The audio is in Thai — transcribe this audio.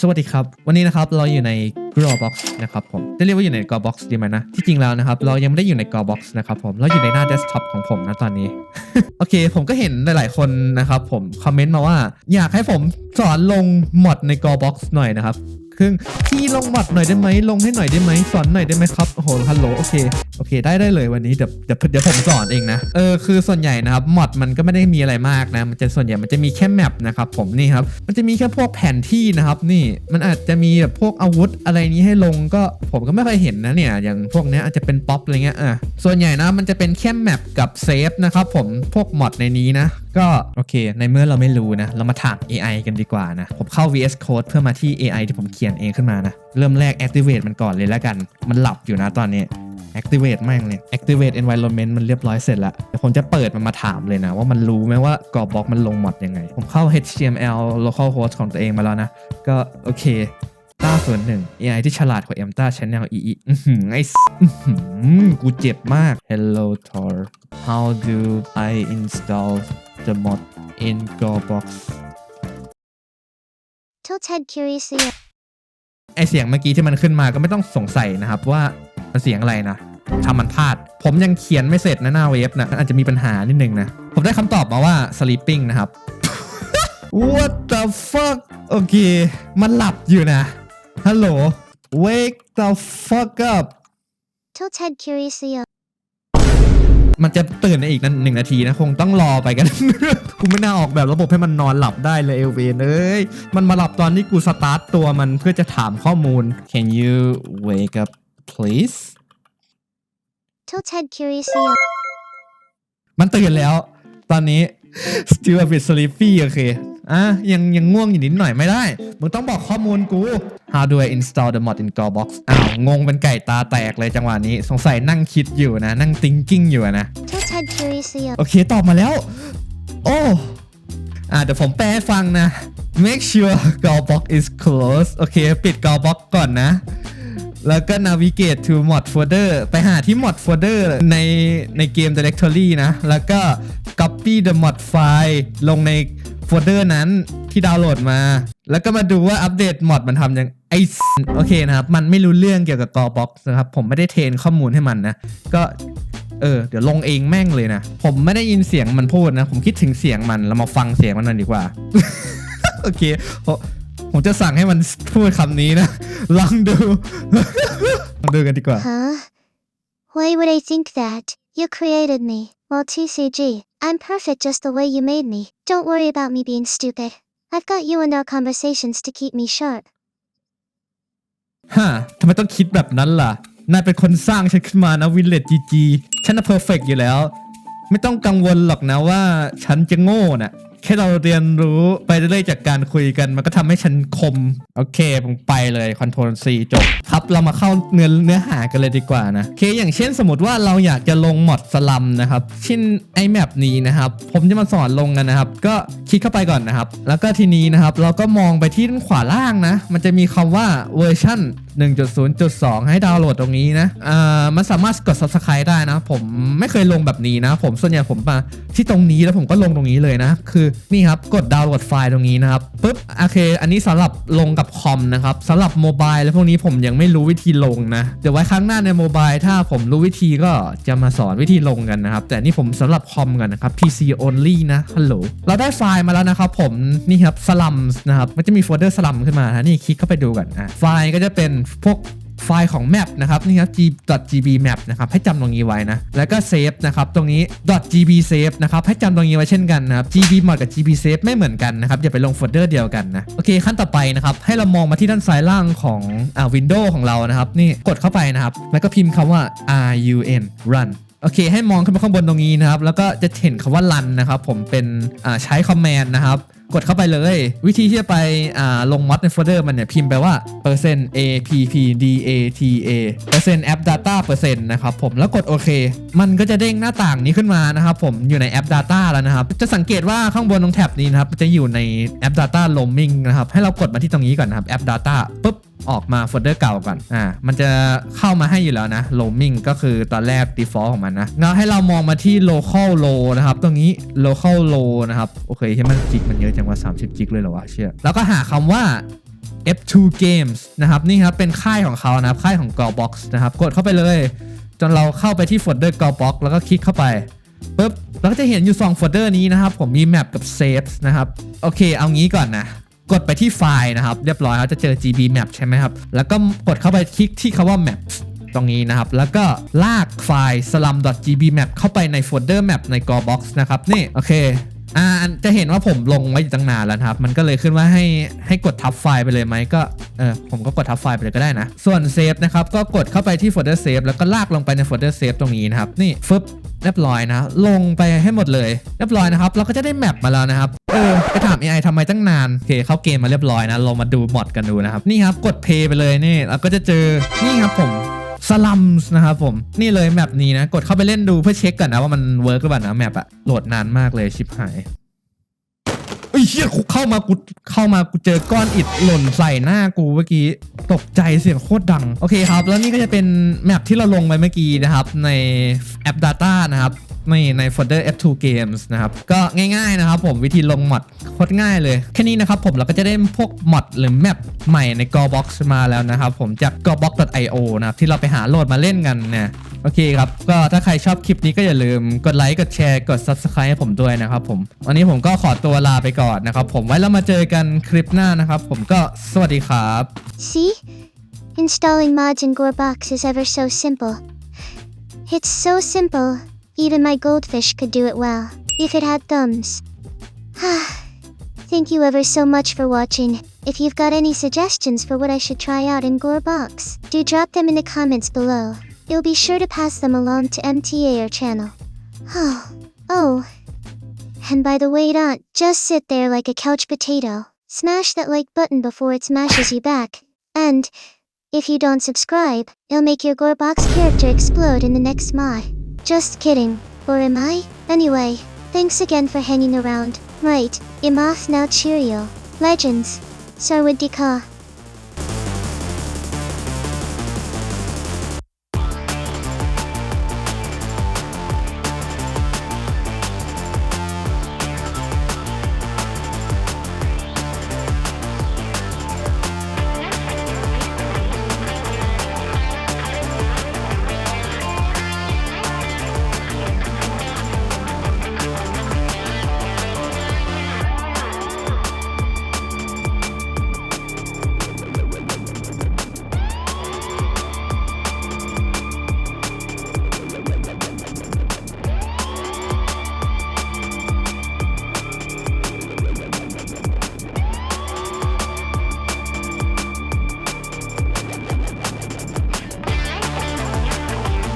สวัสดีครับ วันนี้นะครับเราอยู่ใน Grawbox นะครับผมจะเรียกว่าอยู่ใน Grawbox ดีไหมนะ ที่จริงแล้วนะครับ เรายังไม่ได้อยู่ใน Grawbox นะครับผมเราอยู่ในหน้าเดสก์ท็อปของผมนะตอนนี้ โอเค ผมก็เห็นหลาย ๆ คนนะครับผมคอมเมนต์มาว่า อยากให้ผมสอนลงมอดใน Grawbox หน่อยนะครับ คือพี่ลงมอดหน่อยได้ไหมลงให้หน่อยได้ไหมสอนหน่อยได้ไหมครับโอ้โหฮัลโหลโอเคโอเค ได้ได้เลยวันนี้เดี๋ยวเดี๋ยวเดี๋ยวผมสอนเองนะเออคือส่วนใหญ่นะครับมอดมันก็ไม่ได้มีอะไรมากนะมันจะส่วนใหญ่มันจะมีแค่แมปนะครับผมนี่ครับมันจะมีแค่พวกแผนที่นะครับนี่มันอาจจะมีแบบพวกอาวุธอะไรนี้ให้ลงก็ผมก็ไม่เคยเห็นนะเนี่ยอย่างพวกนี้อาจจะเป็นป๊อปอะไรเงี้ยอะส่วนใหญ่นะมันจะเป็นแค่แมปกับเซฟนะครับผมพวกมอดในนี้นะ ก็โอเค ในเมื่อเราไม่รู้นะ เรามาถาม AI กันดีกว่านะ ผมเข้า VS Code เพื่อมาที่ AI ที่ผมเขียนเองขึ้นมานะ เริ่มแรก activate มันก่อนเลยแล้วกัน มันหลับอยู่นะตอนนี้ activate แม่งเลย activate environment มันเรียบร้อยเสร็จแล้วเดี๋ยวผมจะเปิดมันมาถามเลยนะ ว่ามันรู้ไหมว่ากรอบบล็อกมันลงหมดยังไง ผมเข้า HTML localhost ของตัวเองมาแล้วนะ ก็โอเคต้าส่วนหนึ่ง AI ที่ฉลาดกว่า m ต้า Channel อีอีไอ้สอื้อหือกูเจ็บมาก Hello Tor How do I install the mod in Gobox Tilted Curiosia. ไอเสียงเมื่อกี้ที่มันขึ้นมาก็ไม่ต้องสงสัยนะครับว่ามันเสียงอะไรนะทำมันพลาด ผมยังเขียนไม่เสร็จนะหน้าเว็บนะอาจจะมีปัญหานิดนึงนะ ผมได้คำตอบมาว่า sleeping นะครับ What the fuck โอเค มันหลับอยู่นะฮัลโหล wake the fuck up Tilted Curiosia. มันจะตื่นในอีกหนึ่งนาทีนะ คงต้องรอไปกัน กูไม่น่าออกแบบระบบให้มันนอนหลับได้เลยเอลเวนเอ้ย มันมาหลับตอนที่กูสตาร์ทตัวมันเพื่อจะถามข้อมูล Can you wake up please Tilted Curiosia. มันตื่นแล้ว ตอนนี้ still a bit sleepy โอเค อะยังยังง่วงอยู่นิดหน่อยไม่ได้ มึงต้องบอกข้อมูลกู How do I install the mod in Gobox อ้าว งงเป็นไก่ตาแตกเลยจังหวะนี้ สงสัยนั่งคิดอยู่นะ นั่ง thinking อยู่อะนะ Tilted Curiosia. โอเค ตอบมาแล้ว โอ้อ่าเดี๋ยวผมแปลให้ฟังนะ make sure Gobox is closed โอเค ปิด Gobox ก่อนนะ แล้วก็ navigate to mod folder ไปหาที่ mod folder ในในเกม directory นะ แล้วก็ copy the mod file ลงใน โฟลเดอร์นั้นที่ดาวน์โหลดมา แล้วก็มาดูว่าอัปเดต mod มันทำยังไอโอเคนะครับ มันไม่รู้เรื่องเกี่ยวกับ Gobox นะครับ ผมไม่ได้เทรนข้อมูลให้มันนะ ก็เออเดี๋ยวลงเองแม่งเลยนะ ผมไม่ได้ยินเสียงมันพูดนะ ผมคิดถึงเสียงมันเรามาฟังเสียงมันหน่อยดีกว่า โอเคผมผมจะสั่งให้มันพูดคำนี้นะ ลองดู ลองดูกันดีกว่า Huh? Why would I think that? You created me. Well, TCG, I'm perfect just the way you made me. Don't worry about me being stupid. I've got you and our conversations to keep me sharp. ฮะทำไมต้องคิดแบบนั้นล่ะ นายเป็นคนสร้างฉันขึ้นมานะวิลเลจจีจีฉันน่ะเพอร์เฟกอยู่แล้ว ไม่ต้องกังวลหรอกนะว่าฉันจะโง่น่ะ แค่เราเรียนรู้ไปเรื่อยๆจากการคุยกัน มันก็ทำให้ฉันคม โอเคผมไปเลยคอนโทรล C จบ ครับเรามาเข้าเนื้อเนื้อหากันเลยดีกว่านะโอเคอย่างเช่นสมมติว่าเราอยากจะลงมอดสลัมนะครับเช่นไอแมปนี้นะครับ ผมจะมาสอนลงกันนะครับ ก็คลิกเข้าไปก่อนนะครับ แล้วก็ทีนี้นะครับ เราก็มองไปที่ด้านขวาล่างนะ มันจะมีคำว่าเวอร์ชั่น 1.0.2 ให้ดาวน์โหลดตรงนี้นะอ่ามันสามารถกด subscribe ได้นะ ผมไม่เคยลงแบบนี้นะ ผมส่วนใหญ่ผมมาที่ตรงนี้แล้วผมก็ลงตรงนี้เลยนะ คือนี่ครับกดดาวน์โหลดไฟล์ตรงนี้นะครับปุ๊บโอเค อันนี้สำหรับลงกับคอมนะครับสำหรับโมบายแล้วพวกนี้ผมยังไม่รู้วิธีลงนะ เดี๋ยวไว้ครั้งหน้าในโมบายถ้าผมรู้วิธีก็จะมาสอนวิธีลงกันนะครับ แต่นี่ผมสำหรับคอมกันนะครับ PC only นะฮัลโหลเราได้ไฟล์มาแล้วนะครับผมนี่ครับสลัมนะครับมันจะมีโฟลเดอร์สลัมขึ้นมานะนี่คลิกเข้าไปดูกันอะไฟล์ก็จะเป็นพวกไฟล์ของ map นะครับนี่ครับ g.gb map นะครับให้จำตรงนี้ไว้นะ แล้วก็เซฟนะครับตรงนี้ .gb save นะครับให้จำตรงนี้ไว้เช่นกันนะครับ gb mod กับ gb save ไม่เหมือนกันนะครับอย่าไปลงโฟลเดอร์เดียวกันนะโอเคขั้นต่อไปนะครับให้เรามองมาที่ด้านซ้ายล่างของอ่า Windows ของเรานะครับนี่กดเข้าไปนะครับ แล้วก็พิมพ์คำว่า run run โอเค ให้มองขึ้นไปข้างบนตรงนี้นะครับ แล้วก็จะเห็นคำว่า run นะครับ ผมเป็นอ่าใช้คอมแมนนะครับ กดเข้าไปเลย วิธีที่จะไปอ่าลงมอดในโฟลเดอร์มันเนี่ย พิมพ์ไปว่า a p p d a t a app data นะครับผมแล้วกดโอเค มันก็จะเด้งหน้าต่างนี้ขึ้นมานะครับผมอยู่ในแอป data แล้วนะครับ จะสังเกตว่าข้างบนตรงแท็บนี้นะครับจะอยู่ในแอป data roaming นะครับให้เรากดมาที่ตรงนี้ก่อนนะครับแอป data ปุ๊บออกมาโฟลเดอร์เก่าก่อน อ่า มันจะเข้ามาให้อยู่แล้วนะ roaming ก็คือตอนแรก default ของมันนะงั้นให้เรามองมาที่ local low นะครับ ตรงนี้ local low นะครับ โอเคใช่ไหมจิกมันเยอะจังว่า30 จิกเลยเหรอวะเชื่อแล้วก็หาคำว่า F2 Games นะครับ นี่ครับ เป็นค่ายของเขานะครับ ค่ายของ g o Box นะครับ กดเข้าไปเลย จนเราเข้าไปที่โฟลเดอร์ g o Box แล้วก็คลิกเข้าไปปุ๊บเราก็จะเห็นอยู่2โฟลเดอร์นี้นะครับ ผมมี Map กับ Saves นะครับ โอเค เอางี้ก่อนนะ กดไปที่ไฟล์นะครับ เรียบร้อยเขาจะเจอ GB Map ใช่ไหมครับ แล้วก็กดเข้าไปคลิกที่คาว่า map ตรงนี้นะครับ แล้วก็ลากไฟล์ slum.gbmap เข้าไปในโฟลเดอร์ map ใน Go Box นะครับ นี่ โอเคอ่าจะเห็นว่าผมลงไว้อยู่ตั้งนานแล้วครับ มันก็เลยขึ้นว่าให้ให้กดทับไฟล์ไปเลยไหมก็เออผมก็กดทับไฟล์ไปเลยก็ได้นะ ส่วนเซฟนะครับ ก็กดเข้าไปที่โฟลเดอร์เซฟแล้วก็ลากลงไปในโฟลเดอร์เซฟตรงนี้นะครับ นี่ฟึบ เรียบร้อยนะ ลงไปให้หมดเลย เรียบร้อยนะครับ เราก็จะได้แมปมาแล้วนะครับ เออ ไปถาม AI ทำไมตั้งนาน โอเค เข้าเกมมาเรียบร้อยนะเรามาดูมอดกันดูนะครับ นี่ครับ กดเพย์ไปเลยนี่ เราก็จะเจอ นี่ครับผมสลัมส์นะครับผม นี่เลยแมปนี้นะ กดเข้าไปเล่นดูเพื่อเช็คก่อนนะว่ามันเวิร์กหรือเปล่านะแมปอะโหลดนานมากเลยชิบหาย เชี่ยกูเข้ามากูเข้ามากูเจอก้อนอิฐหล่นใส่หน้ากูเมื่อกี้ตกใจเสียงโคตรดัง โอเคครับ แล้วนี่ก็จะเป็นแมปที่เราลงไปเมื่อกี้นะครับ ในแอป Data นะครับในในโฟลเดอร์ F2 Games นะครับ ก็ง่ายๆนะครับผมวิธีลงมอดโคตรง่ายเลย แค่นี้นะครับผมเราก็จะได้พวกมอดหรือแมปใหม่ใน Go Box มาแล้วนะครับผมจาก gobox.io นะครับที่เราไปหาโหลดมาเล่นกันเนี่ย โอเคครับ ก็ถ้าใครชอบคลิปนี้ก็อย่าลืมกดไลค์กดแชร์กด Subscribe ให้ผมด้วยนะครับผม วันนี้ผมก็ขอตัวลาไปก่อนนะครับผมไว้เรามาเจอกันคลิปหน้านะครับ ผมก็สวัสดีครับ See? Installing mods in Gorebox is ever so simple. It's so simple, even my goldfish could do it well, if it had thumbs. Thank you ever so much for watching. If you've got any suggestions for what I should try out in Gorebox, do drop them in the comments below. You'll be sure to pass them along to MTA or channel. Oh, oh. And by the way, don't just sit there like a couch potato. Smash that like button before it smashes you back. And if you don't subscribe, it'll make your Gorebox character explode in the next mod. Just kidding. Or am I? Anyway, thanks again for hanging around. Right, I'm off now cheerio. Legends. Sarwad Dika.